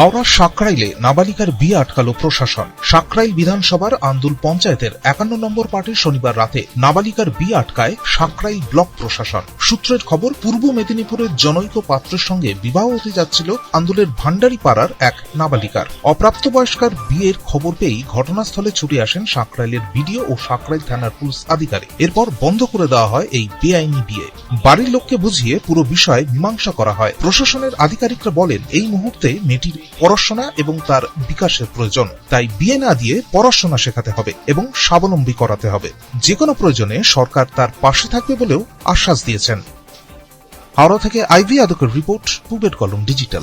হাওড়ার সাকরাইলে নাবালিকার বিয়ে আটকালো প্রশাসন। সাকরাইল বিধানসভার আন্দুল পঞ্চায়েতের একান্ন নম্বর পার্টি শনিবার রাতে নাবালিকার বিয়ে আটকায় সাকরাইল ব্লক প্রশাসন। সূত্রের খবর, পূর্ব মেদিনীপুরের জনৈক পাত্রের সঙ্গে বিবাহ হতে যাচ্ছিল আন্দুলের ভান্ডারি পাড়ার এক নাবালিকার। অপ্রাপ্তবয়স্কার বিয়ের খবর পেয়েই ঘটনাস্থলে ছুটে আসেন সাকরাইলের বিডিও ও সাকরাইল থানার পুলিশ আধিকারিক। এরপর বন্ধ করে দেওয়া হয় এই বেআইনি বিয়ে। বাড়ির লোককে বুঝিয়ে পুরো বিষয় মীমাংসা করা হয়। প্রশাসনের আধিকারিকরা বলেন, এই মুহূর্তে মেয়েটির পড়াশোনা এবং তার বিকাশের প্রয়োজন। তাই বিয়ে না দিয়ে পড়াশোনা শেখাতে হবে এবং স্বাবলম্বী করাতে হবে। যে কোনো প্রয়োজনে সরকার তার পাশে থাকবে বলেও আশ্বাস দিয়েছেন। হাওড়া থেকে আইভি আদকের রিপোর্ট, পুবের কলম ডিজিটাল।